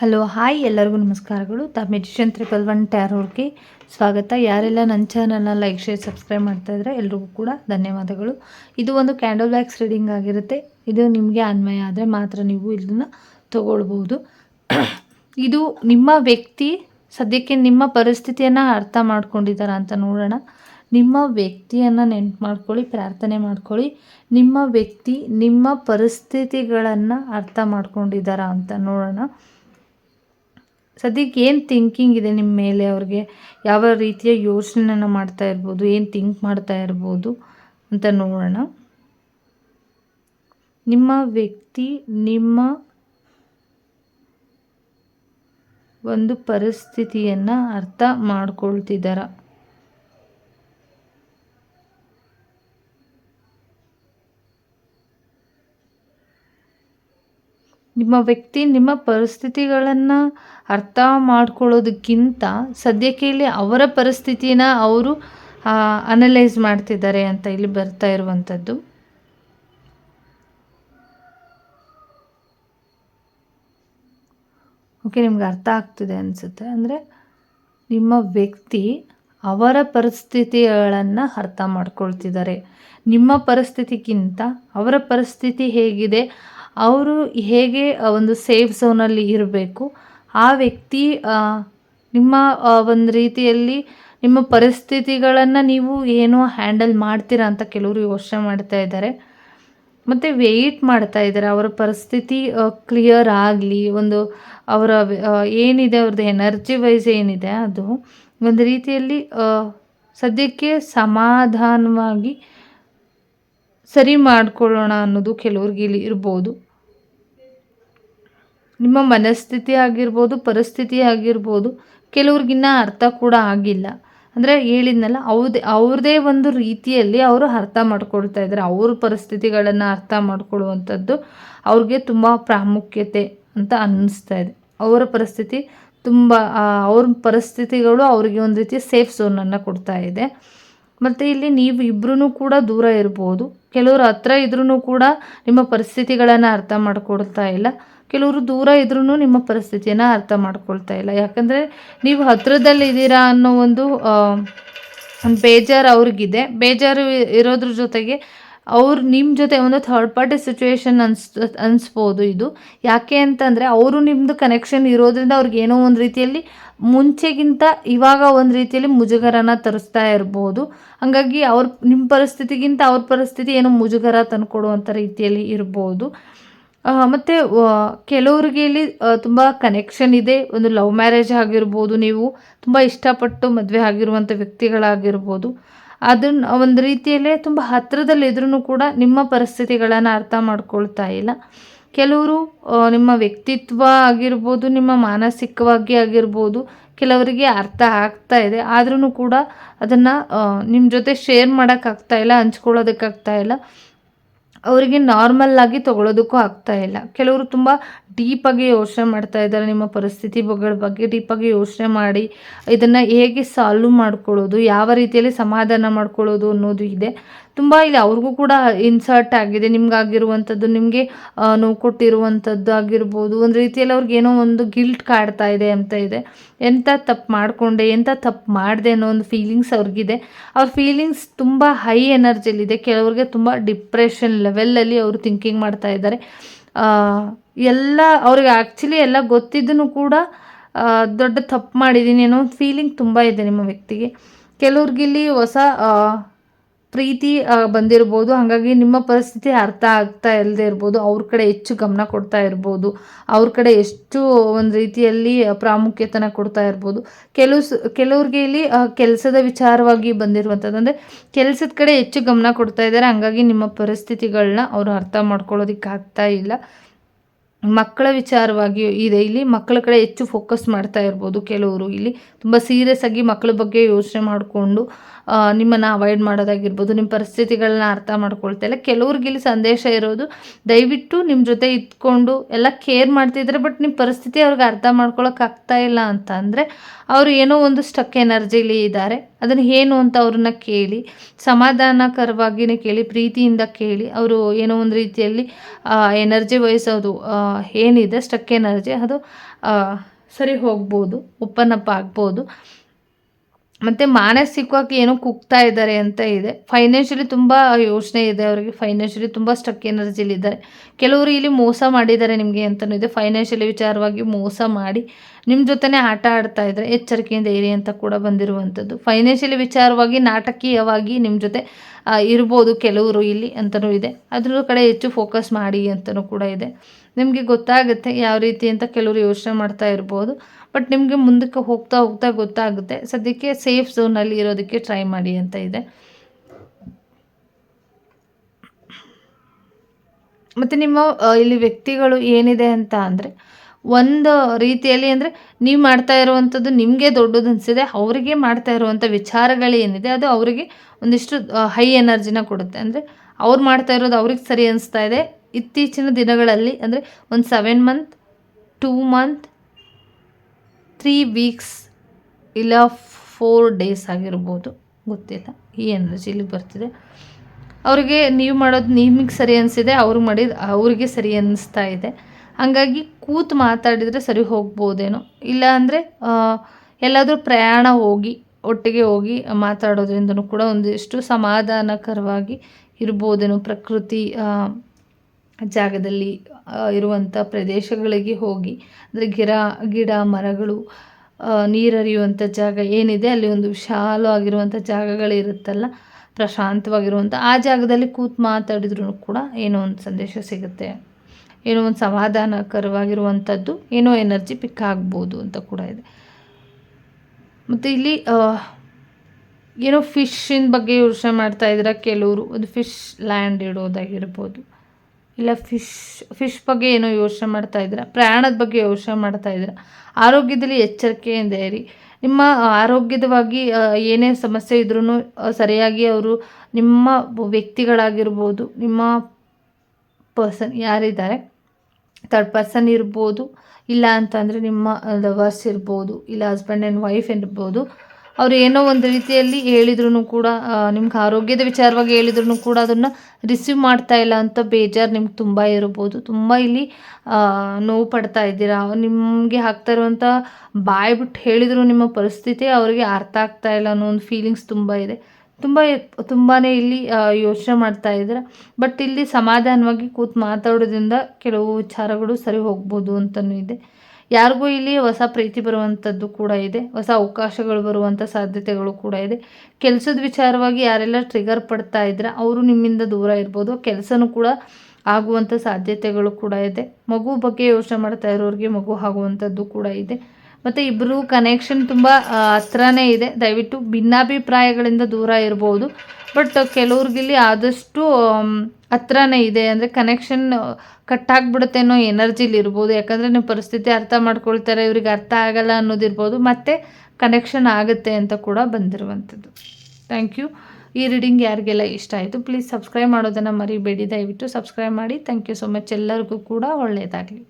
Hello, hi ಎಲ್ಲರಿಗೂ ನಮಸ್ಕಾರಗಳು. The magician triple one ಟ್ಯಾರೋರ್ಗೆ ಸ್ವಾಗತ. ಯಾರೆಲ್ಲ ನನ್ನ ಚಾನಲ್ನ ಲೈಕ್, ಶೇರ್, ಸಬ್ಸ್ಕ್ರೈಬ್ ಮಾಡ್ತಾ ಇದ್ದರೆ ಎಲ್ರಿಗೂ ಕೂಡ ಧನ್ಯವಾದಗಳು. ಇದು ಒಂದು ಕ್ಯಾಂಡಲ್ ವ್ಯಾಕ್ಸ್ ರೀಡಿಂಗ್ ಆಗಿರುತ್ತೆ. ಇದು ನಿಮಗೆ ಅನ್ವಯ ಆದರೆ ಮಾತ್ರ ನೀವು ಇದನ್ನು ತಗೊಳ್ಬೋದು. ಇದು ನಿಮ್ಮ ವ್ಯಕ್ತಿ, ಸದ್ಯಕ್ಕೆ ನಿಮ್ಮ ಪರಿಸ್ಥಿತಿಯನ್ನು ಅರ್ಥ ಮಾಡ್ಕೊಂಡಿದ್ದಾರೆ ಅಂತ ನೋಡೋಣ. ನಿಮ್ಮ ವ್ಯಕ್ತಿಯನ್ನು ನೆನ್ಪು ಮಾಡ್ಕೊಳ್ಳಿ, ಪ್ರಾರ್ಥನೆ ಮಾಡ್ಕೊಳ್ಳಿ. ನಿಮ್ಮ ವ್ಯಕ್ತಿ ನಿಮ್ಮ ಪರಿಸ್ಥಿತಿಗಳನ್ನು ಅರ್ಥ ಮಾಡ್ಕೊಂಡಿದ್ದಾರಾ ಅಂತ ನೋಡೋಣ. ಸದ್ಯಕ್ಕೆ ಏನು ಥಿಂಕಿಂಗ್ ಇದೆ ನಿಮ್ಮ ಮೇಲೆ ಅವ್ರಿಗೆ? ಯಾವ ರೀತಿಯ ಯೋಚನೆನ ಮಾಡ್ತಾ ಇರ್ಬೋದು? ಏನು ಥಿಂಕ್ ಮಾಡ್ತಾ ಇರ್ಬೋದು ಅಂತ ನೋಡೋಣ. ನಿಮ್ಮ ವ್ಯಕ್ತಿ, ನಿಮ್ಮ ಒಂದು ಪರಿಸ್ಥಿತಿಯನ್ನು ಅರ್ಥ ಮಾಡ್ಕೊಳ್ತಿದ್ದಾರ ನಿಮ್ಮ ವ್ಯಕ್ತಿ ನಿಮ್ಮ ಪರಿಸ್ಥಿತಿಗಳನ್ನು ಅರ್ಥ ಮಾಡ್ಕೊಳ್ಳೋದಕ್ಕಿಂತ ಸದ್ಯಕ್ಕೆ ಇಲ್ಲಿ ಅವರ ಪರಿಸ್ಥಿತಿನ ಅವರು ಅನಲೈಸ್ ಮಾಡ್ತಿದ್ದಾರೆ ಅಂತ ಇಲ್ಲಿ ಬರ್ತಾ ಇರುವಂಥದ್ದು. ಓಕೆ ನಿಮ್ಗೆ ಅರ್ಥ ಆಗ್ತಿದೆ ಅನಿಸುತ್ತೆ. ಅಂದರೆ ನಿಮ್ಮ ವ್ಯಕ್ತಿ ಅವರ ಪರಿಸ್ಥಿತಿಗಳನ್ನು ಅರ್ಥ ಮಾಡ್ಕೊಳ್ತಿದ್ದಾರೆ. ನಿಮ್ಮ ಪರಿಸ್ಥಿತಿಗಿಂತ ಅವರ ಪರಿಸ್ಥಿತಿ ಹೇಗಿದೆ? ಅವರು ಹೇಗೆ ಒಂದು ಸೇಫ್ ಝೋನಲ್ಲಿ ಇರಬೇಕು. ಆ ವ್ಯಕ್ತಿ ನಿಮ್ಮ ಒಂದು ರೀತಿಯಲ್ಲಿ ನಿಮ್ಮ ಪರಿಸ್ಥಿತಿಗಳನ್ನು ನೀವು ಏನು ಹ್ಯಾಂಡಲ್ ಮಾಡ್ತೀರಾ ಅಂತ ಕೆಲವರು ಯೋಚನೆ ಮಾಡ್ತಾ ಇದ್ದಾರೆ. ಮತ್ತು ವೆಯ್ಟ್ ಮಾಡ್ತಾ ಇದ್ದಾರೆ. ಅವರ ಪರಿಸ್ಥಿತಿ ಕ್ಲಿಯರ್ ಆಗಲಿ, ಒಂದು ಅವರ ಏನಿದೆ ಅವ್ರದ್ದು ಎನರ್ಜಿ ವೈಸ್ ಏನಿದೆ, ಅದು ಒಂದು ರೀತಿಯಲ್ಲಿ ಸದ್ಯಕ್ಕೆ ಸಮಾಧಾನವಾಗಿ ಸರಿ ಮಾಡ್ಕೊಳ್ಳೋಣ ಅನ್ನೋದು ಕೆಲವ್ರಿಗೆ ಇಲ್ಲಿ ಇರ್ಬೋದು. ನಿಮ್ಮ ಮನಸ್ಥಿತಿ ಆಗಿರ್ಬೋದು, ಪರಿಸ್ಥಿತಿ ಆಗಿರ್ಬೋದು, ಕೆಲವ್ರಿಗಿನ್ನ ಅರ್ಥ ಕೂಡ ಆಗಿಲ್ಲ. ಅಂದರೆ ಹೇಳಿದ್ನಲ್ಲ, ಅವ್ರದೇ ಅವ್ರದೇ ಒಂದು ರೀತಿಯಲ್ಲಿ ಅವರು ಅರ್ಥ ಮಾಡ್ಕೊಳ್ತಾ ಇದ್ದಾರೆ. ಅವ್ರ ಪರಿಸ್ಥಿತಿಗಳನ್ನು ಅರ್ಥ ಮಾಡ್ಕೊಳ್ಳುವಂಥದ್ದು ಅವ್ರಿಗೆ ತುಂಬ ಪ್ರಾಮುಖ್ಯತೆ ಅಂತ ಅನ್ನಿಸ್ತಾ ಇದೆ. ಅವರ ಪರಿಸ್ಥಿತಿ ತುಂಬ ಅವ್ರ ಪರಿಸ್ಥಿತಿಗಳು ಅವರಿಗೆ ಒಂದು ರೀತಿ ಸೇಫ್ ಝೋನನ್ನು ಕೊಡ್ತಾ ಇದೆ. ಮತ್ತು ಇಲ್ಲಿ ನೀವು ಇಬ್ಬರೂ ಕೂಡ ದೂರ ಇರ್ಬೋದು. ಕೆಲವರು ಹತ್ರ ಇದ್ರೂ ಕೂಡ ನಿಮ್ಮ ಪರಿಸ್ಥಿತಿಗಳನ್ನು ಅರ್ಥ ಮಾಡ್ಕೊಡ್ತಾ ಇಲ್ಲ. ಕೆಲವರು ದೂರ ಇದ್ರೂ ನಿಮ್ಮ ಪರಿಸ್ಥಿತಿಯನ್ನು ಅರ್ಥ ಮಾಡ್ಕೊಳ್ತಾ ಇಲ್ಲ. ಯಾಕಂದರೆ ನೀವು ಹತ್ತಿರದಲ್ಲಿದ್ದೀರಾ ಅನ್ನೋ ಒಂದು ಬೇಜಾರು ಅವ್ರಿಗಿದೆ. ಬೇಜಾರು ಇರೋದ್ರ ಜೊತೆಗೆ ಅವ್ರು ನಿಮ್ಮ ಜೊತೆ ಒಂದು ಥರ್ಡ್ ಪಾರ್ಟಿ ಸಿಚುವೇಶನ್ ಅನ್ಸ್, ಅನಿಸ್ಬೋದು ಇದು. ಯಾಕೆ ಅಂತಂದರೆ ಅವರು ನಿಮ್ಮದು ಕನೆಕ್ಷನ್ ಇರೋದ್ರಿಂದ ಅವ್ರಿಗೆ ಏನೋ ಒಂದು ರೀತಿಯಲ್ಲಿ ಮುಂಚೆಗಿಂತ ಇವಾಗ ಒಂದು ರೀತಿಯಲ್ಲಿ ಮುಜುಗರನ ತರಿಸ್ತಾ ಇರ್ಬೋದು. ಹಾಗಾಗಿ ಅವ್ರ ನಿಮ್ಮ ಪರಿಸ್ಥಿತಿಗಿಂತ ಅವ್ರ ಪರಿಸ್ಥಿತಿ ಏನೋ ಮುಜುಗರ ತಂದುಕೊಡುವಂಥ ರೀತಿಯಲ್ಲಿ ಇರ್ಬೋದು. ಮತ್ತು ಕೆಲವ್ರಿಗೆ ಇಲ್ಲಿ ತುಂಬ ಕನೆಕ್ಷನ್ ಇದೆ. ಒಂದು ಲವ್ ಮ್ಯಾರೇಜ್ ಆಗಿರ್ಬೋದು, ನೀವು ತುಂಬ ಇಷ್ಟಪಟ್ಟು ಮದುವೆ ಆಗಿರುವಂಥ ವ್ಯಕ್ತಿಗಳಾಗಿರ್ಬೋದು. ಅದನ್ನ ಒಂದು ರೀತಿಯಲ್ಲೇ ತುಂಬ ಹತ್ತಿರದಲ್ಲಿದ್ರೂ ಕೂಡ ನಿಮ್ಮ ಪರಿಸ್ಥಿತಿಗಳನ್ನು ಅರ್ಥ ಮಾಡ್ಕೊಳ್ತಾ ಇಲ್ಲ. ಕೆಲವರು ನಿಮ್ಮ ವ್ಯಕ್ತಿತ್ವ ಆಗಿರ್ಬೋದು, ನಿಮ್ಮ ಮಾನಸಿಕವಾಗಿ ಆಗಿರ್ಬೋದು, ಕೆಲವರಿಗೆ ಅರ್ಥ ಆಗ್ತಾ ಇದೆ. ಆದ್ರೂ ಕೂಡ ಅದನ್ನು ನಿಮ್ಮ ಜೊತೆ ಶೇರ್ ಮಾಡೋಕ್ಕಾಗ್ತಾ ಇಲ್ಲ ಹಂಚ್ಕೊಳ್ಳೋದಕ್ಕಾಗ್ತಾ ಇಲ್ಲ. ಅವರಿಗೆ ನಾರ್ಮಲ್ ಆಗಿ ತೊಗೊಳೋದಕ್ಕೂ ಆಗ್ತಾ ಇಲ್ಲ. ಕೆಲವರು ತುಂಬ ಡೀಪಾಗಿ ಯೋಚನೆ ಮಾಡ್ತಾ ಇದ್ದಾರೆ ನಿಮ್ಮ ಪರಿಸ್ಥಿತಿಗಳ ಬಗ್ಗೆ ಡೀಪಾಗಿ ಯೋಚನೆ ಮಾಡಿ ಇದನ್ನು ಹೇಗೆ ಸಾಲ್ವ್ ಮಾಡ್ಕೊಳ್ಳೋದು, ಯಾವ ರೀತಿಯಲ್ಲಿ ಸಮಾಧಾನ ಮಾಡ್ಕೊಳ್ಳೋದು ಅನ್ನೋದು ಇದೆ. ತುಂಬ ಇಲ್ಲಿ ಅವ್ರಿಗೂ ಕೂಡ ಇನ್ಸರ್ಟ್ ಆಗಿದೆ. ನಿಮ್ಗಾಗಿರುವಂಥದ್ದು, ನಿಮಗೆ ನೋವು ಕೊಟ್ಟಿರುವಂಥದ್ದು ಆಗಿರ್ಬೋದು. ಒಂದು ರೀತಿಯಲ್ಲಿ ಅವ್ರಿಗೆ ಏನೋ ಒಂದು ಗಿಲ್ಟ್ ಕಾಡ್ತಾ ಇದೆ ಅಂತ ಇದೆ. ಎಂಥ ತಪ್ಪು ಮಾಡಿಕೊಂಡೆ ಎಂಥ ತಪ್ಪು ಮಾಡಿದೆ ಅನ್ನೋ ಒಂದು ಫೀಲಿಂಗ್ಸ್ ಅವ್ರಿಗಿದೆ. ಅವ್ರ ಫೀಲಿಂಗ್ಸ್ ತುಂಬ ಹೈ ಎನರ್ಜಿಯಲ್ಲಿದೆ ಕೆಲವ್ರಿಗೆ ತುಂಬ ಡಿಪ್ರೆಷನ್ ಲೆವೆಲಲ್ಲಿ ಅವರು ಥಿಂಕಿಂಗ್ ಮಾಡ್ತಾ ಇದ್ದಾರೆ. ಎಲ್ಲ ಅವ್ರಿಗೆ ಆ್ಯಕ್ಚುಲಿ ಎಲ್ಲ ಗೊತ್ತಿದ್ದೂ ಕೂಡ ದೊಡ್ಡ ತಪ್ಪು ಮಾಡಿದ್ದೀನಿ ಅನ್ನೋ ಒಂದು ಫೀಲಿಂಗ್ ತುಂಬ ಇದೆ ನಿಮ್ಮ ವ್ಯಕ್ತಿಗೆ. ಕೆಲವ್ರಿಗಿಲ್ಲಿ ಹೊಸ ಪ್ರೀತಿ ಬಂದಿರ್ಬೋದು. ಹಾಗಾಗಿ ನಿಮ್ಮ ಪರಿಸ್ಥಿತಿ ಅರ್ಥ ಆಗ್ತಾ ಇಲ್ಲದೆ ಇರ್ಬೋದು. ಅವ್ರ ಕಡೆ ಹೆಚ್ಚು ಗಮನ ಕೊಡ್ತಾ ಇರ್ಬೋದು. ಅವ್ರ ಕಡೆ ಎಷ್ಟು ಒಂದು ರೀತಿಯಲ್ಲಿ ಪ್ರಾಮುಖ್ಯತೆನ ಕೊಡ್ತಾ ಇರ್ಬೋದು. ಕೆಲವು ಕೆಲವ್ರಿಗೆ ಇಲ್ಲಿ ಕೆಲಸದ ವಿಚಾರವಾಗಿ ಬಂದಿರುವಂಥದ್ದು. ಅಂದರೆ ಕೆಲಸದ ಕಡೆ ಹೆಚ್ಚು ಗಮನ ಕೊಡ್ತಾ ಇದ್ದಾರೆ. ಹಾಗಾಗಿ ನಿಮ್ಮ ಪರಿಸ್ಥಿತಿಗಳನ್ನ ಅವರು ಅರ್ಥ ಮಾಡ್ಕೊಳ್ಳೋದಕ್ಕಾಗ್ತಾ ಇಲ್ಲ. ಮಕ್ಕಳ ವಿಚಾರವಾಗಿ ಇದೆ. ಇಲ್ಲಿ ಮಕ್ಕಳ ಕಡೆ ಹೆಚ್ಚು ಫೋಕಸ್ ಮಾಡ್ತಾ ಇರ್ಬೋದು. ಕೆಲವರು ಇಲ್ಲಿ ತುಂಬ ಸೀರಿಯಸ್ ಆಗಿ ಮಕ್ಕಳ ಬಗ್ಗೆ ಯೋಚನೆ ಮಾಡಿಕೊಂಡು ನಿಮ್ಮನ್ನು ಅವಾಯ್ಡ್ ಮಾಡೋದಾಗಿರ್ಬೋದು ನಿಮ್ಮ ಪರಿಸ್ಥಿತಿಗಳನ್ನ ಅರ್ಥ ಮಾಡ್ಕೊಳ್ತಾ ಇಲ್ಲ. ಕೆಲವ್ರಿಗೆ ಇಲ್ಲಿ ಸಂದೇಶ ಇರೋದು, ದಯವಿಟ್ಟು ನಿಮ್ಮ ಜೊತೆ ಇದ್ಕೊಂಡು ಎಲ್ಲ ಕೇರ್ ಮಾಡ್ತಿದ್ರೆ ಬಟ್ ನಿಮ್ಮ ಪರಿಸ್ಥಿತಿ ಅವ್ರಿಗೆ ಅರ್ಥ ಮಾಡ್ಕೊಳಕ್ಕೆ ಇಲ್ಲ ಅಂತ ಅಂದರೆ ಅವರು ಏನೋ ಒಂದು ಸ್ಟಕ್ ಎನರ್ಜಿಲಿ ಇದ್ದಾರೆ. ಅದನ್ನು ಏನು ಅಂತ ಅವ್ರನ್ನ ಕೇಳಿ ಸಮಾಧಾನಕರವಾಗಿಯೇ ಕೇಳಿ, ಪ್ರೀತಿಯಿಂದ ಕೇಳಿ, ಅವರು ಏನೋ ಒಂದು ರೀತಿಯಲ್ಲಿ ಎನರ್ಜಿ ವಹಿಸೋದು ಏನಿದೆ ಸ್ಟಕ್ ಎನರ್ಜಿ ಅದು ಸರಿ ಹೋಗ್ಬೋದು ಉಪ್ಪನಪ್ಪ ಆಗ್ಬೋದು ಮತ್ತು ಮಾನಸಿಕವಾಗಿ ಏನೋ ಕುಗ್ತಾ ಇದ್ದಾರೆ ಅಂತ ಇದೆ. ಫೈನಾನ್ಷಿಯಲಿ ತುಂಬ ಯೋಚನೆ ಇದೆ ಅವರಿಗೆ. ಫೈನಾನ್ಷಿಯಲಿ ತುಂಬ ಸ್ಟಕ್ ಎನರ್ಜಿಲಿದ್ದಾರೆ ಕೆಲವರು ಇಲ್ಲಿ ಮೋಸ ಮಾಡಿದ್ದಾರೆ ನಿಮಗೆ ಅಂತಲೂ ಇದೆ. ಫೈನಾನ್ಷಿಯಲಿ ವಿಚಾರವಾಗಿ ಮೋಸ ಮಾಡಿ ನಿಮ್ಮ ಜೊತೆನೇ ಆಟ ಆಡ್ತಾ ಇದ್ದಾರೆ ಎಚ್ಚರಿಕೆಯಿಂದ ಇರಿ ಅಂತ ಕೂಡ ಬಂದಿರುವಂಥದ್ದು. ಫೈನಾನ್ಷಿಯಲಿ ವಿಚಾರವಾಗಿ ನಾಟಕೀಯವಾಗಿ ನಿಮ್ಮ ಜೊತೆ ಇರ್ಬೋದು ಕೆಲವರು ಇಲ್ಲಿ ಅಂತಲೂ ಇದೆ. ಅದ್ರ ಕಡೆ ಹೆಚ್ಚು ಫೋಕಸ್ ಮಾಡಿ ಅಂತಲೂ ಕೂಡ ಇದೆ. ನಿಮಗೆ ಗೊತ್ತಾಗುತ್ತೆ ಯಾವ ರೀತಿ ಅಂತ ಕೆಲವರು ಯೋಚನೆ ಮಾಡ್ತಾ ಇರ್ಬೋದು. ಬಟ್ ನಿಮಗೆ ಮುಂದಕ್ಕೆ ಹೋಗ್ತಾ ಹೋಗ್ತಾ ಗೊತ್ತಾಗುತ್ತೆ. ಸದ್ಯಕ್ಕೆ ಸೇಫ್ ಝೋನಲ್ಲಿ ಇರೋದಕ್ಕೆ ಟ್ರೈ ಮಾಡಿ ಅಂತ ಇದೆ. ಮತ್ತು ನಿಮ್ಮ ಇಲ್ಲಿ ವ್ಯಕ್ತಿಗಳು ಏನಿದೆ ಅಂತ ಅಂದರೆ, ಒಂದು ರೀತಿಯಲ್ಲಿ ಅಂದರೆ ನೀವು ಮಾಡ್ತಾ ಇರುವಂಥದ್ದು ನಿಮಗೆ ದೊಡ್ಡದು ಅನಿಸಿದೆ, ಅವರಿಗೆ ಮಾಡ್ತಾ ಇರುವಂಥ ವಿಚಾರಗಳೇನಿದೆ ಅದು ಅವರಿಗೆ ಒಂದಿಷ್ಟು ಹೈ ಎನರ್ಜಿನ ಕೊಡುತ್ತೆ. ಅಂದರೆ ಅವ್ರು ಮಾಡ್ತಾ ಇರೋದು ಅವ್ರಿಗೆ ಸರಿ ಅನಿಸ್ತಾ ಇದೆ. ಇತ್ತೀಚಿನ ದಿನಗಳಲ್ಲಿ ಅಂದರೆ ಒಂದು seven month two month three weeks ಇಲ್ಲ ಫೋರ್ ಡೇಸ್ ಆಗಿರ್ಬೋದು. ಗೊತ್ತಿಲ್ಲ. ಈ ಎನರ್ಜಿ ಇಲ್ಲಿಗೆ ಬರ್ತಿದೆ. ಅವರಿಗೆ ನೀವು ಮಾಡೋದು ನಿಮಗೆ ಸರಿ ಅನಿಸಿದೆ ಅವ್ರಿಗೆ ಮಾಡಿದ ಅವ್ರಿಗೆ ಸರಿ ಅನ್ನಿಸ್ತಾ ಇದೆ. ಹಾಗಾಗಿ ಕೂತು ಮಾತಾಡಿದರೆ ಸರಿ ಹೋಗ್ಬೋದೇನೋ. ಇಲ್ಲ ಅಂದರೆ ಎಲ್ಲಾದರೂ ಪ್ರಯಾಣ ಹೋಗಿ, ಒಟ್ಟಿಗೆ ಹೋಗಿ ಮಾತಾಡೋದ್ರಿಂದನೂ ಕೂಡ ಒಂದಿಷ್ಟು ಸಮಾಧಾನಕರವಾಗಿ ಇರ್ಬೋದೇನೋ ಪ್ರಕೃತಿ ಜಾಗದಲ್ಲಿ ಇರುವಂಥ ಪ್ರದೇಶಗಳಿಗೆ ಹೋಗಿ, ಅಂದರೆ ಗಿಡ ಗಿಡ, ಮರಗಳು ನೀರರಿಯುವಂಥ ಜಾಗ ಏನಿದೆ, ಅಲ್ಲಿ ಒಂದು ವಿಶಾಲವಾಗಿರುವಂಥ ಜಾಗಗಳಿರುತ್ತಲ್ಲ ಪ್ರಶಾಂತವಾಗಿರುವಂಥ ಆ ಜಾಗದಲ್ಲಿ ಕೂತು ಮಾತಾಡಿದ್ರೂ ಕೂಡ ಏನೋ ಒಂದು ಸಂದೇಶ ಸಿಗುತ್ತೆ. ಏನೋ ಒಂದು ಸಮಾಧಾನಕರವಾಗಿರುವಂಥದ್ದು ಏನೋ ಎನರ್ಜಿ ಪಿಕ್ ಆಗ್ಬೋದು ಅಂತ ಕೂಡ ಇದೆ. ಮತ್ತು ಇಲ್ಲಿ ಏನೋ ಫಿಶ್ಶಿನ ಬಗ್ಗೆ ಯೋಚನೆ ಮಾಡ್ತಾ ಇದ್ರೆ ಕೆಲವರು, ಒಂದು ಫಿಶ್ ಲ್ಯಾಂಡ್ ಇಡೋದಾಗಿರ್ಬೋದು. ಇಲ್ಲ ಫಿಶ್ ಫಿಶ್ ಬಗ್ಗೆ ಏನೋ ಯೋಚನೆ ಮಾಡ್ತಾ ಇದ್ದೀರ? ಪ್ರಯಾಣದ ಬಗ್ಗೆ ಯೋಚನೆ ಮಾಡ್ತಾ ಇದ್ದೀರ? ಆರೋಗ್ಯದಲ್ಲಿ ಎಚ್ಚರಿಕೆಯಿಂದ ಇರಿ ನಿಮ್ಮ ಆರೋಗ್ಯದವಾಗಿ ಏನೇ ಸಮಸ್ಯೆ ಇದ್ರೂ ಸರಿಯಾಗಿ ಅವರು ನಿಮ್ಮ ವ್ಯಕ್ತಿಗಳಾಗಿರ್ಬೋದು, ನಿಮ್ಮ ಪರ್ಸನ್ ಯಾರಿದ್ದಾರೆ ಥರ್ಡ್ ಪರ್ಸನ್ ಇರ್ಬೋದು, ಇಲ್ಲ ಅಂತಂದರೆ ನಿಮ್ಮ ಲವರ್ಸ್ ಇರ್ಬೋದು, ಇಲ್ಲ ಹಸ್ಬೆಂಡ್ ಆ್ಯಂಡ್ ವೈಫ್ ಇರ್ಬೋದು ಅವ್ರು ಏನೋ ಒಂದು ರೀತಿಯಲ್ಲಿ ಹೇಳಿದ್ರು ಕೂಡ ನಿಮ್ಗೆ ಆರೋಗ್ಯದ ವಿಚಾರವಾಗಿ ಹೇಳಿದ್ರು ಕೂಡ ಅದನ್ನು ರಿಸೀವ್ ಮಾಡ್ತಾ ಇಲ್ಲ ಅಂತ ಬೇಜಾರು ನಿಮ್ಗೆ ತುಂಬ ಇರ್ಬೋದು ತುಂಬ ಇಲ್ಲಿ ನೋವು ಪಡ್ತಾ ಇದ್ದೀರಾ. ನಿಮಗೆ ಆಗ್ತಾ ಇರುವಂಥ ಬಾಯಿ ಬಿಟ್ಟು ಹೇಳಿದ್ರು ನಿಮ್ಮ ಪರಿಸ್ಥಿತಿ ಅವರಿಗೆ ಅರ್ಥ ಆಗ್ತಾ ಇಲ್ಲ ಅನ್ನೋ ಒಂದು ಫೀಲಿಂಗ್ಸ್ ತುಂಬ ಇದೆ. ತುಂಬ ತುಂಬಾ ಇಲ್ಲಿ ಯೋಚನೆ ಮಾಡ್ತಾ ಇದ್ದೀರ. ಬಟ್ ಇಲ್ಲಿ ಸಮಾಧಾನವಾಗಿ ಕೂತು ಮಾತಾಡೋದ್ರಿಂದ ಕೆಲವು ವಿಚಾರಗಳು ಸರಿ ಹೋಗ್ಬೋದು ಅಂತಲೂ ಇದೆ. ಯಾರಿಗೂ ಇಲ್ಲಿ ಹೊಸ ಪ್ರೀತಿ ಬರುವಂಥದ್ದು ಕೂಡ ಇದೆ, ಹೊಸ ಅವಕಾಶಗಳು ಬರುವಂಥ ಸಾಧ್ಯತೆಗಳು ಕೂಡ ಇದೆ. ಕೆಲಸದ ವಿಚಾರವಾಗಿ ಯಾರೆಲ್ಲ ಟ್ರಿಗರ್ ಪಡ್ತಾ ಇದ್ರೆ ಅವರು ನಿಮ್ಮಿಂದ ದೂರ ಇರ್ಬೋದು, ಕೆಲಸನೂ ಕೂಡ ಆಗುವಂಥ ಸಾಧ್ಯತೆಗಳು ಕೂಡ ಇದೆ. ಮಗು ಬಗ್ಗೆ ಯೋಚನೆ ಮಾಡ್ತಾ ಇರೋರಿಗೆ ಮಗು ಆಗುವಂಥದ್ದು ಕೂಡ ಇದೆ. ಮತ್ತು ಇಬ್ಬರು ಕನೆಕ್ಷನ್ ತುಂಬ ಹತ್ರನೇ ಇದೆ. ದಯವಿಟ್ಟು ಭಿನ್ನಾಭಿಪ್ರಾಯಗಳಿಂದ ದೂರ ಇರ್ಬೋದು. ಬಟ್ ಕೆಲವ್ರಿಗಿಲ್ಲಿ ಆದಷ್ಟು ಹತ್ರನೇ ಇದೆ. ಅಂದರೆ ಕನೆಕ್ಷನ್ ಕಟ್ಟಾಗ್ಬಿಡುತ್ತೆ ಅನ್ನೋ ಎನರ್ಜಿಲಿ ಇರ್ಬೋದು. ಯಾಕಂದರೆ ನಿಮ್ಮ ಪರಿಸ್ಥಿತಿ ಅರ್ಥ ಮಾಡ್ಕೊಳ್ತಾರೆ, ಇವ್ರಿಗೆ ಅರ್ಥ ಆಗಲ್ಲ ಅನ್ನೋದಿರ್ಬೋದು. ಮತ್ತು ಕನೆಕ್ಷನ್ ಆಗುತ್ತೆ ಅಂತ ಕೂಡ ಬಂದಿರುವಂಥದ್ದು. ಥ್ಯಾಂಕ್ ಯು ಈ ರೀಡಿಂಗ್ ಯಾರಿಗೆಲ್ಲ ಇಷ್ಟ ಆಯಿತು ಪ್ಲೀಸ್ ಸಬ್ಸ್ಕ್ರೈಬ್ ಮಾಡೋದನ್ನು ಮರಿಬೇಡಿ. ದಯವಿಟ್ಟು ಸಬ್ಸ್ಕ್ರೈಬ್ ಮಾಡಿ. ಥ್ಯಾಂಕ್ ಯು ಸೊ ಮಚ್ ಎಲ್ಲರಿಗೂ ಕೂಡ ಒಳ್ಳೆಯದಾಗಲಿ